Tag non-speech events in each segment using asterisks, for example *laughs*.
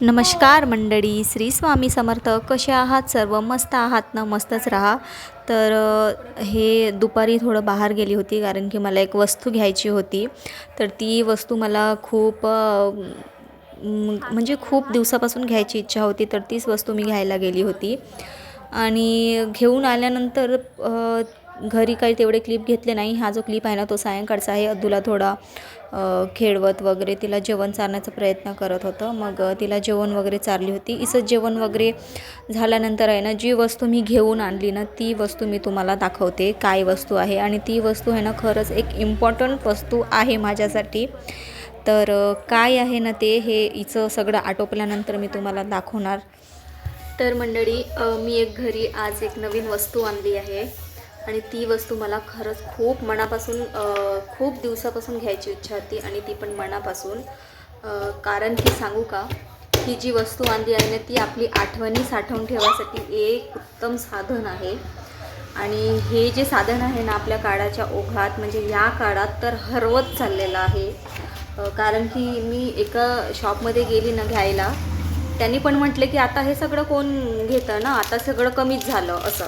नमस्कार मंडळी श्री स्वामी समर्थ. कसे आहात सर्व? मस्त आहात ना? मस्तच राहा. तर हे दुपारी थोडं बाहेर गेली होती कारण की मला एक वस्तू घ्यायची होती. तर ती वस्तू मला खूप म्हणजे खूप दिवसापासून घ्यायची इच्छा होती तर तीच वस्तू मी घ्यायला गेली होती. आणि घेऊन आल्यानंतर घरी काही तेवढे क्लिप घेतले नाही. हा जो क्लिप आहे ना तो सायंकाळचा आहे. अदूला थोडा खेळवत वगैरे तिला जेवण चारण्याचा प्रयत्न करत होतं. मग तिला जेवण वगैरे चारली होती. इसं जेवण वगैरे झाल्यानंतर आहे ना जी वस्तू मी घेऊन आणली ना ती वस्तू मी तुम्हाला दाखवते. काय वस्तू आहे? आणि ती वस्तू आहे ना खरंच एक इम्पॉर्टंट वस्तू आहे माझ्यासाठी. तर काय आहे ना ते हे हिचं सगळं आटोपल्यानंतर मी तुम्हाला दाखवणार. तर मंडळी मी एक घरी आज एक नवीन वस्तू आणली आहे. आणि ती वस्तू मला खरंच खूप मनापासून खूप दिवसापासून घ्यायची इच्छा होती आणि ती पण मनापासून. कारण की सांगू का ही जी वस्तू आणली आहे ना ती आपली आठवणी साठवून ठेवासाठी एक उत्तम साधन आहे. आणि हे जे साधन आहे ना आपल्या काळाच्या ओघात म्हणजे या काळात तर हरवत चाललेलं आहे. कारण की मी एका शॉपमध्ये गेली ना घ्यायला त्यांनी पण म्हटले की आता हे सगळं कोण घेतं ना आता सगळं कमीच झालं असं.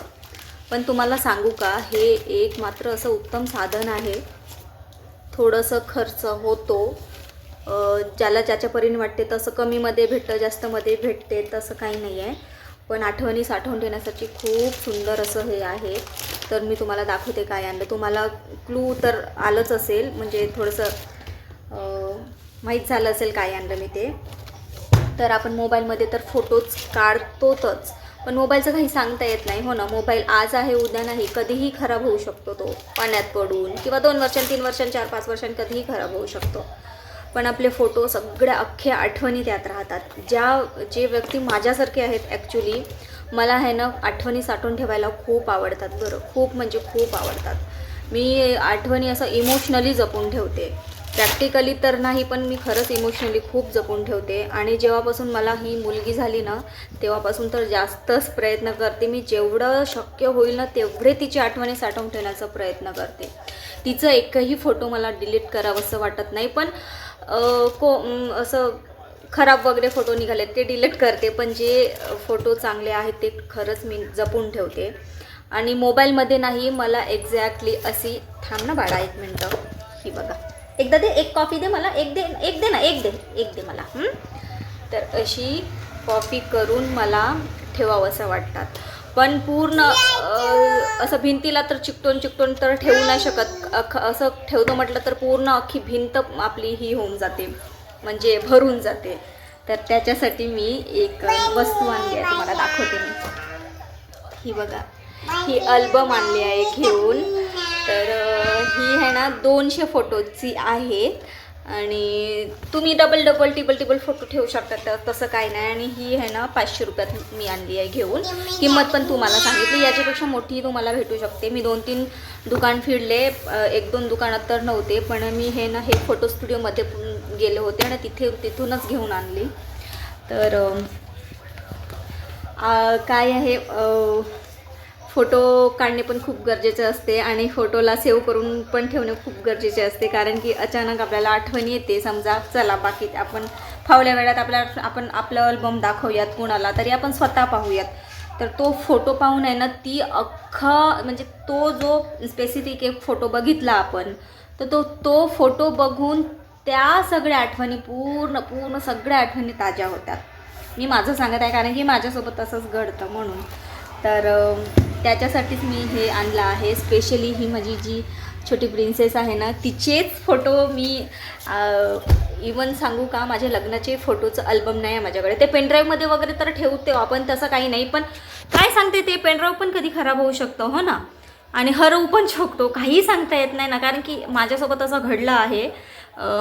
पण तुम्हाला सांगू का हे एक मात्र असं उत्तम साधन आहे. थोडंसं खर्च होतो. ज्याला ज्याच्या परीने वाटते तसं कमीमध्ये भेटतं जास्तमध्ये भेटते तसं काही नाही आहे. पण आठवणी साठवून ठेवण्यासाठी खूप सुंदर असं हे आहे. तर मी तुम्हाला दाखवते काय आणलं तुम्हाला क्लू तर आलंच असेल म्हणजे थोडंसं माहीत झालं असेल काय आणलं मी ते. तर आपण मोबाईलमध्ये तर फोटोज काढतोच पण मोबाईलचं काही सांगता येत नाही. हो ना मोबाईल आज आहे उद्या नाही कधीही खराब होऊ शकतो तो. पाण्यात पडून किंवा दोन वर्षां तीन वर्षां चार पाच वर्षां कधीही खराब होऊ शकतो. पण आपले फोटो सगळ्या अख्ख्या आठवणी त्यात राहतात. ज्या जे व्यक्ती माझ्यासारखे आहेत ॲक्च्युली मला आहे ना आठवणी साठवून ठेवायला खूप आवडतात बरं. खूप म्हणजे खूप आवडतात. मी आठवणी असं इमोशनली जपून ठेवते. प्रॅक्टिकली तर नाही पण मी खरंच इमोशनली खूप जपून ठेवते. आणि जेव्हापासून मला ही मुलगी झाली ना तेव्हापासून तर जास्तच प्रयत्न करते. मी जेवढं शक्य होईल ना तेवढे तिची आठवणी साठवून ठेवण्याचा प्रयत्न करते. तिचं एकही फोटो मला डिलीट करावंसं वाटत नाही पण को असं खराब वगैरे फोटो निघाले ते डिलीट करते. पण जे फोटो चांगले आहेत ते खरंच मी जपून ठेवते. आणि मोबाईलमध्ये नाही मला एक्झॅक्टली अशी थांब ना बाळा एक मिनटं. ही बघा. एकदा दे एक कॉफी दे मला एक दे एक दे ना एक दे एक दे मला तर अशी कॉफी करून मला ठेवावंसं वाटतात. पण पूर्ण असं भिंतीला तर चिकटून चिकटून तर ठेवू नाही शकत. असं ठेवतो म्हटलं तर पूर्ण अख्खी भिंत आपली ही होऊन जाते. म्हणजे भरून जाते. तर त्याच्यासाठी मी एक वस्तू आणली आहे तुम्हाला दाखवते मी. ही बघा. ही अल्बम आणली आहे घेऊन. तर आहे ना दोनशे फोटोची आहेत. आणि तुम्ही double double triple triple photo ठेवू शकता. तर तसं काही नाही. आणि ही आहे ना पाचशे रुपयात मी आणली आहे घेऊन. किंमत पण तुम्हाला सांगितली. याच्यापेक्षा मोठी तुम्हाला भेटू शकते. मी दोन तीन दुकान फिरले. एक दोन दुकानात तर नव्हते. पण मी हे ना हे फोटो स्टुडिओमध्ये गेले होते आणि तिथे तिथूनच घेऊन आणली. तर काय आहे? फोटो काढणे पण खूप गरजेचे असते आणि फोटोला सेव्ह करून पण ठेवणे खूप गरजेचे असते. कारण की अचानक आपल्याला आठवण येते. समजा चला बाकी आपण फावल्या वेळात आपल्या आपण आपलं अल्बम दाखवूयात कोणाला तरी आपण स्वतः पाहूयात. तर तो फोटो पाहून आहे ना ती अख्खा म्हणजे तो जो स्पेसिफिक एक फोटो बघितला आपण तर तो तो फोटो बघून त्या सगळ्या आठवणी पूर्ण पूर्ण सगळ्या आठवणी ताज्या होतात. मी माझं सांगत आहे कारण की माझ्यासोबत तसंच घडतं म्हणून. तर त्याच्यासाठीच मी हे आणलं आहे. स्पेशली ही माझी जी छोटी प्रिन्सेस आहे ना तिचेच फोटो मी इवन सांगू का माझ्या लग्नाचे फोटोचं अल्बम नाही आहे माझ्याकडे. ते पेनड्राईव्हमध्ये वगैरे तर ठेवते आपण तसं काही नाही. पण काय सांगते ते पेनड्राईव्ह पण कधी खराब होऊ शकतो हो ना? आणि हरवू पण शकतो काही सांगता येत नाही ना. कारण की माझ्यासोबत असं घडलं आहे.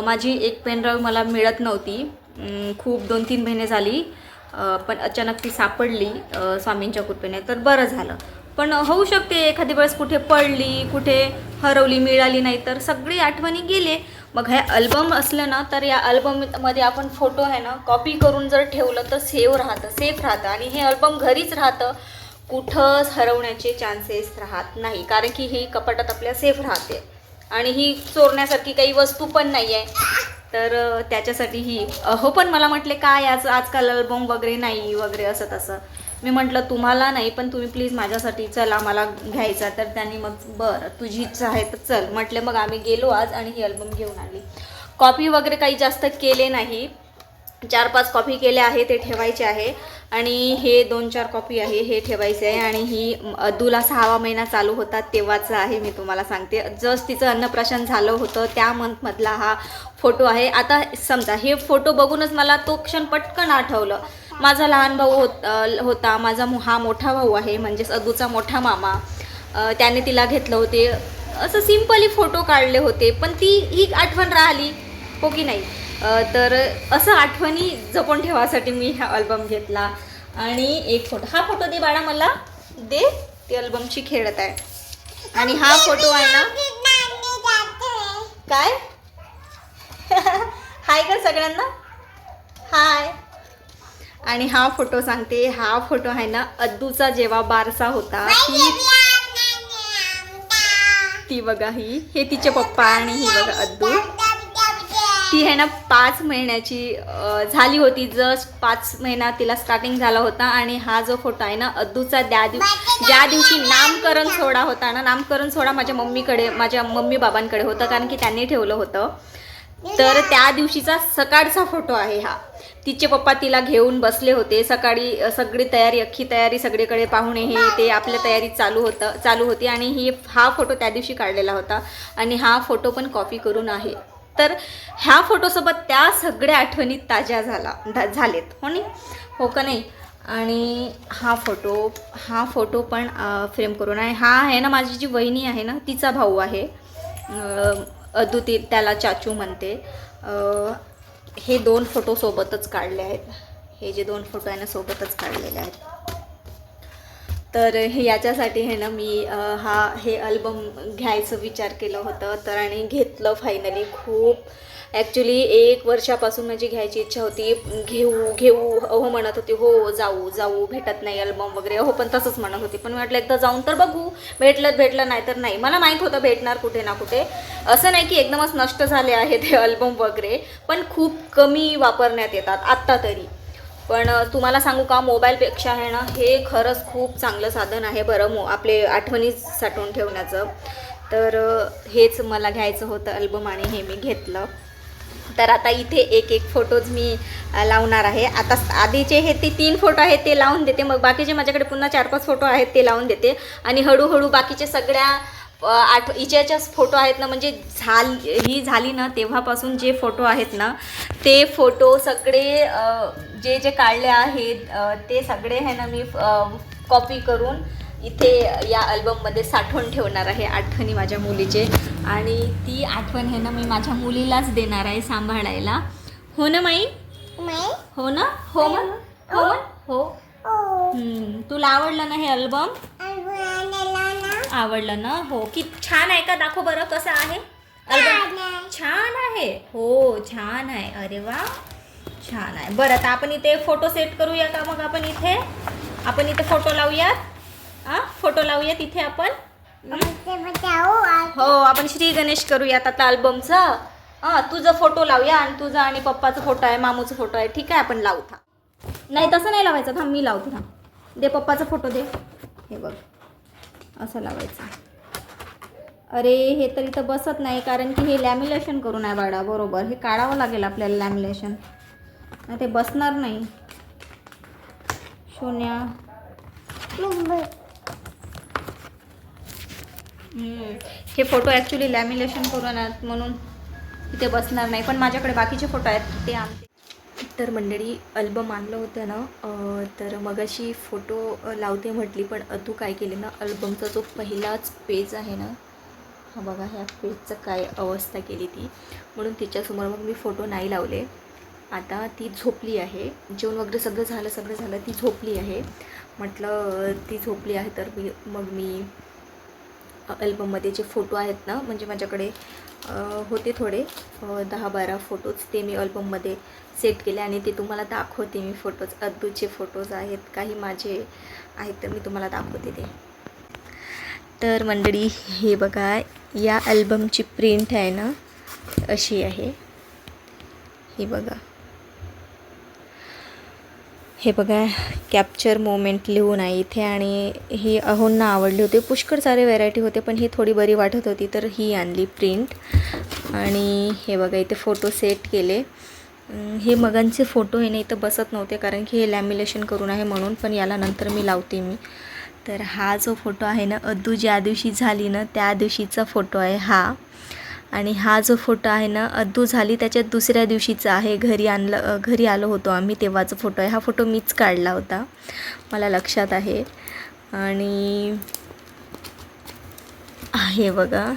माझी एक पेनड्राईव्ह मला मिळत नव्हती. खूप दोन तीन महिने झाली. पण अचानक ती सापडली स्वामींच्या कृपेने. तर बरं झालं. पण होऊ शकते एखादी वेळेस कुठे पडली कुठे हरवली मिळाली नाही तर सगळी आठवणी गेले. मग हे अल्बम असलं ना तर या अल्बममध्ये आपण फोटो आहे ना कॉपी करून जर ठेवलं तर सेव राहतं सेफ राहतं. आणि हे अल्बम घरीच राहतं. कुठंच हरवण्याचे चान्सेस राहत नाही कारण की ही कपाटात आपल्या सेफ राहते. आणि ही चोरण्यासारखी काही वस्तू पण नाही आहे तर त्याच्यासाठी ही हो पण मला म्हटले काय आज आजकाल अल्बम वगैरे नाही वगैरे असं तसं मी म्हटलं तुम्हाला नाही पण तुम्ही प्लीज माझ्यासाठी चला मला घ्यायचा. तर त्यांनी मग बरं तुझी इच्छा आहे तर चल. म्हटले मग आम्ही गेलो आज आणि ही अल्बम घेऊन आली. कॉपी वगैरे काही जास्त केले नाही. चार पाच कॉपी केल्या आहे ते ठेवायचे आहे. आणि हे दोन चार कॉपी आहे हे ठेवायचे आहे. आणि ही अदूला सहावा महिना चालू होता तेव्हाचं आहे मी तुम्हाला सांगते. जस्ट तिचं अन्नप्राशन झालं होतं त्या मंथमधला हा फोटो आहे. आता समजा हे फोटो बघूनच मला तो क्षण पटकन आठवलं. माझा लहान भाऊ होत होता. माझा हा मोठा भाऊ आहे म्हणजेच अदूचा मोठा मामा. त्याने तिला घेतलं होते. असं सिम्पली फोटो काढले होते पण ती ही आठवण राहिली हो की नाही? तर असं आठवणी जपून ठेवासाठी मी हा अल्बम घेतला. आणि एक फोटो हा फोटो दे बाळा मला दे. ती अल्बमची खेळत आहे. आणि हा फोटो आहे ना काय? *laughs* हाय का सगळ्यांना? हाय आणि हा फोटो सांगते हा फोटो आहे ना अद्दूचा जेव्हा बारसा होता ती ती बघा ही हे तिचे पप्पा आणि ही बघा अद्दू. ती आहे ना पाच महिन्याची झाली होती जस्ट पाच महिना तिला स्टार्टिंग झाला होता आणि हा जो फोटो आहे ना अद्दूचा त्या दिव ज्या दिवशी नामकरण सोहळा होता ना नामकरण सोहळा माझ्या मम्मीकडे माझ्या मम्मी बाबांकडे होता कारण की त्यांनी ठेवलं होतं. तर त्या दिवशीचा सकाळचा फोटो आहे हा. तिचे पप्पा तिला घेऊन बसले होते. सकाळी सगळी तयारी अख्खी तयारी सगळीकडे पाहुणे हे ते आपल्या तयारीत चालू होतं चालू होती आणि ही हा फोटो त्या दिवशी काढलेला होता आणि हा फोटो पण कॉपी करून आहे. तर ह्या फोटोसोबत त्या सगळ्या आठवणी ताज्या झाला झालेत. हो नाही हो का नाही? आणि हा फोटो हा फोटो पण फ्रेम करून आहे. हा आहे ना माझी जी वहिनी आहे ना तिचा भाऊ आहे. अदुती त्याला चाचू म्हणते. हे दोन फोटो सोबतच काढले आहेत. हे जे दोन फोटो आहे ना सोबतच काढलेले आहेत. तर हे याच्यासाठी हे ना मी हा हे अल्बम घ्यायचं विचार केलं होतं. तर आणि घेतलं फायनली खूप. ॲक्च्युली एक वर्षापासून माझी घ्यायची इच्छा होती. घेऊ घेऊ हो म्हणत होती हो जाऊ जाऊ भेटत नाही अल्बम वगैरे. हो पण तसंच म्हणत होती. पण म्हटलं एकदा जाऊन तर बघू. भेटलं भेटलं नाही तर नाही. मला माहीत होतं भेटणार कुठे ना कुठे. असं नाही की एकदमच नष्ट झाले आहे ते अल्बम वगैरे. पण खूप कमी वापरण्यात येतात. आत्ता तरी. पण तुम्हाला सांगू का मोबाईलपेक्षा आहे ना हे खरंच खूप चांगलं साधन आहे बरं मो आपले आठवणी साठवून ठेवण्याचं. तर हेच मला घ्यायचं होतं अल्बम आणि हे मी घेतलं. तर आता इथे एक एक फोटोज मी लावणार आहे. आता आधीचे हे ते तीन फोटो आहेत ते लावून देते. मग बाकीचे माझ्याकडे पुन्हा चार पाच फोटो आहेत ते लावून देते. आणि हळूहळू बाकीचे सगळ्या आठ इच्याच्याच फोटो आहेत ना म्हणजे झाल ही झाली ना तेव्हापासून जे फोटो आहेत ना ते फोटो सगळे जे जे काढले आहेत ते सगळे आहे ना मी कॉपी करून इथे या अल्बममध्ये साठवून ठेवणार आहे आठवणी माझ्या मुलीचे. आणि ती आठवण आहे ना मी माझ्या मुलीलाच देणार आहे सांभाळायला. हो ना माई? हो ना? हो म्हण? हो हो. हम्म, तुला आवडलं ना हे अल्बम आवडलं ना? हो. की छान आहे का? दाखव बरं कसं आहे. अल्बम छान आहे. हो छान आहे. अरे वा. छान आहे. बरं आता आपण इथे फोटो सेट करूया का मग आपण इथे? आपण इथे फोटो लावूयात. हा फोटो लावूयात इथे आपण. हो आपण श्री गणेश करूयात आता अल्बमचं हां तुझं फोटो लावूया आणि तुझा आणि पप्पाचा फोटो आहे मामूचा फोटो आहे. ठीक आहे आपण लावू था नाही तसं नाही लावायचं. थांब मी लावते. थांब. दे पप्पाचा फोटो दे. हे बघ. असं लावायचं. अरे हे तर इथं बसत नाही कारण की हे लॅमिलेशन करून आहे बाळा. बरोबर. हे काढावं लागेल आपल्याला लॅमिलेशन ते बसणार नाही. शून्य. हम्म. हे फोटो ॲक्च्युली लॅमिनेशन करून आहेत म्हणून इथे बसणार नाही. पण माझ्याकडे बाकीचे फोटो आहेत ते आणते तर मंडळी अल्बम आणलं होतं ना तर मगाशी फोटो लावते म्हटली पण अधू काय केले ना अल्बमचा जो पहिलाच पेज आहे ना हा बघा ह्या पेजचं काय अवस्था केली ती. म्हणून तिच्यासमोर मग मी फोटो नाही लावले. आता ती झोपली आहे. जेवण वगैरे सगळं झालं सगळं झालं ती झोपली आहे. म्हटलं ती झोपली आहे तर मी मग मी अल्बममध्ये जे फोटो आहेत ना म्हणजे माझ्याकडे होते थोडे दहा बारा फोटोज ते मी अल्बममध्ये सेट केले आणि ते तुम्हाला दाखवते मी फोटोज अद्दूचे फोटोज आहेत काही माझे आहेत तर मी तुम्हाला दाखवते ते. तर मंडळी हे बघा या अल्बमची प्रिंट आहे ना अशी आहे. हे बघा. हे बघा कॅप्चर मोमेंट लिहून आहे इथे आणि ही अहोंना आवडली होती. पुष्कळ सारे व्हेरायटी होते पण ही थोडी बरी वाटत होती तर ही आणली प्रिंट आणि हे बघा इथे फोटो सेट केले. हे मगांचे फोटो हे नाही इथं बसत नव्हते कारण की हे लॅमिलेशन करून आहे म्हणून पण याला नंतर मी लावते मी. तर हा जो फोटो आहे ना अद्दू ज्या दिवशी झाली ना त्या दिवशीचा फोटो आहे हा. आणि हा जो फोटो आहे ना अद्दू झाली त्याच्यात दुसऱ्या दिवशीचा आहे. घरी आणलं घरी आलो होतो आम्ही तेव्हाचा फोटो आहे. हा फोटो मीच काढला होता. मला लक्षात आहे. आणि आहे बघा.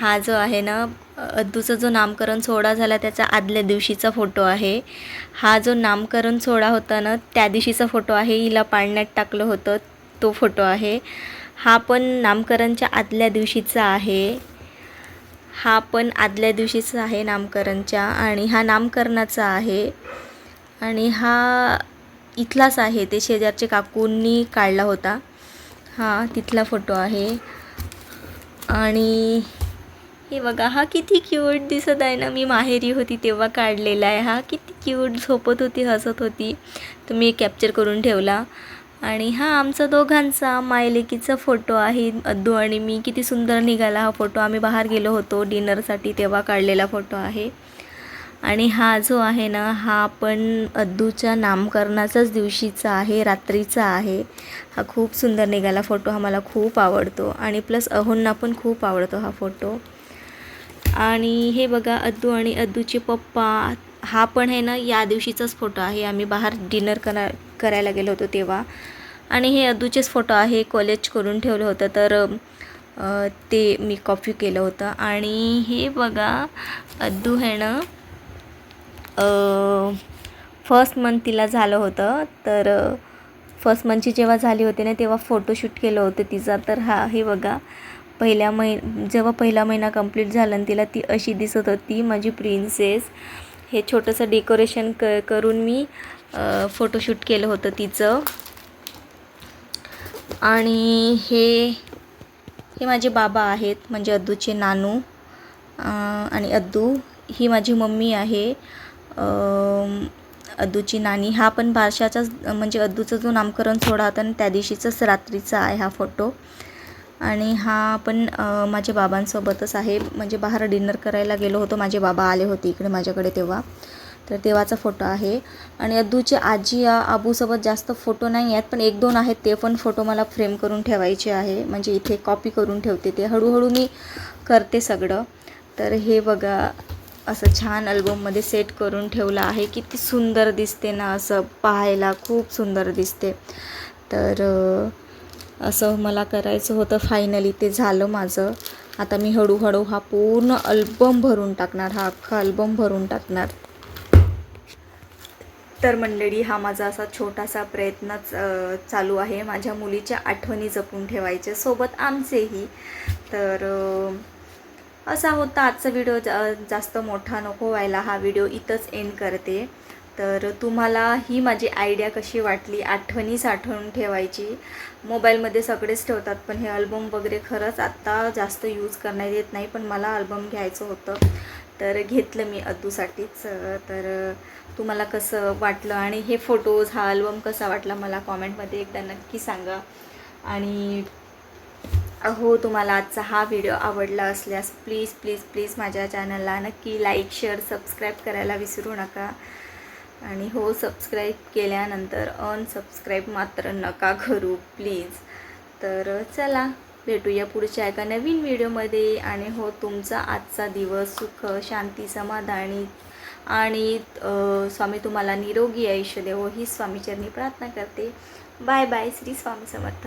हा जो आहे ना अद्दूचा जो नामकरण सोहळा झाला त्याचा आदल्या दिवशीचा फोटो आहे. हा जो नामकरण सोहळा होता ना त्या दिवशीचा फोटो आहे. हिला पाळण्यात टाकलं होतं तो फोटो आहे. हा पण नामकरणच्या आदल्या दिवशीचा आहे. हा पण आदल्या दिवशीचा आहे नामकरणच्या आणि हा नामकरणाचा आहे. आणि हा इथलाच आहे. ते शेजारचे काकूंनी काढला होता. हा तिथला फोटो आहे. आणि हे बघा हा किती क्यूट दिसत आहे ना. मी माहेरी होती तेव्हा काढलेला आहे. हा किती क्यूट झोपत होती हसत होती. तर मी कॅप्चर करून ठेवला. आणि हा आमचा दोघांचा मायलेकीचा फोटो आहे. अद्दू आणि मी किती सुंदर निघाला हा फोटो. आम्ही बाहेर गेलो होतो डिनरसाठी तेव्हा काढलेला फोटो आहे. आणि हा जो आहे ना हा पण अद्दूच्या नामकरणाचाच दिवशीचा आहे रात्रीचा आहे. हा खूप सुंदर निघाला फोटो हा मला खूप आवडतो. आणि प्लस अहोंना पण खूप आवडतो हा फोटो. आणि हे बघा अद्दू आणि अद्दूचे पप्पा हा पण आहे ना या दिवशीचाच फोटो आहे. आम्ही बाहेर डिनर करा करायला गेलो होतो तेव्हा. आणि हे अद्दूचेच फोटो आहे कॉलेज करून ठेवलं होतं तर ते मी कॉपी केलं होतं. आणि हे बघा अद्दू ह्यानं ना फर्स्ट मंथ तिला झालं होतं. तर फर्स्ट मंथची जेव्हा झाली होती ना तेव्हा फोटोशूट केलं होतं तिचा. तर हा हे बघा पहिल्या मै जेव्हा पहिला महिना कंप्लीट झाला आणि तिला ती अशी दिसत होती माझी प्रिन्सेस हे छोटंसं डेकोरेशन क करून मी फोटोशूट केलं होतं तिचं. आणि हे हे माझे बाबा आहेत म्हणजे अद्दूचे नानू आणि अद्दू. ही माझी मम्मी आहे. अद्दूची नानी. हा पण बारशाचाच म्हणजे अद्दूचा जो नामकरण सोहळा होता त्या दिवशीचाच रात्रीचा आहे हा फोटो आणि हा पण माझ्या बाबांसोबतच आहे. म्हणजे बाहेर डिनर करायला गेलो होतो. माझे बाबा आले होते इकडे माझ्याकडे तेव्हा. तर देवाचा फोटो आहे. आणि अद्दूचे आजी या आबूसोबत जास्त फोटो नाही आहेत पण एक दोन आहेत ते पण फोटो मला फ्रेम करून ठेवायचे आहे. म्हणजे इथे कॉपी करून ठेवते ते. हळूहळू मी करते सगळं. तर हे बघा असं छान अल्बममध्ये सेट करून ठेवलं आहे. किती सुंदर दिसते ना असं पाहायला. खूप सुंदर दिसते. तर असं मला करायचं होतं फायनली ते झालं माझं. आता मी हळूहळू हा पूर्ण अल्बम भरून टाकणार. हा अख्खा अल्बम भरून टाकणार. तर मंडळी हा माझा असा छोटासा प्रयत्नच चालू आहे. माझ्या मुलीच्या आठवणी जपून ठेवायच्या. सोबत आमचेही. तर असा होता आजचा व्हिडिओ. जा जास्त मोठा नको व्हायला. हा व्हिडिओ इथंच एंड करते. तर तुम्हाला ही माझी आयडिया कशी वाटली? आठवणी साठवून ठेवायची. मोबाईलमध्ये सगळेच ठेवतात पण हे अल्बम वगैरे खरंच आत्ता जास्त यूज करण्यात येत नाही पण मला अल्बम घ्यायचं होतं. तर घेतलं मी अतूसाठीच. तर तुम्हाला कसं वाटलं आणि हे फोटोज हा अल्बम कसा वाटला मला कॉमेंटमध्ये एकदा नक्की सांगा. आणि हो तुम्हाला आजचा हा व्हिडिओ आवडला असल्यास प्लीज प्लीज प्लीज माझ्या चॅनलला नक्की लाईक शेअर सबस्क्राईब करायला विसरू नका. आणि हो सबस्क्राईब केल्यानंतर अनसबस्क्राईब मात्र नका करू प्लीज तर चला. भेटूया पुढच्या एका नवीन व्हिडिओमध्ये. आणि हो तुमचा आजचा दिवस सुख शांती समाधानी आणि स्वामी तुम्हाला निरोगी आयुष्य देवो ही स्वामीचरणी प्रार्थना करते. Bye bye Shri Swami Samarth.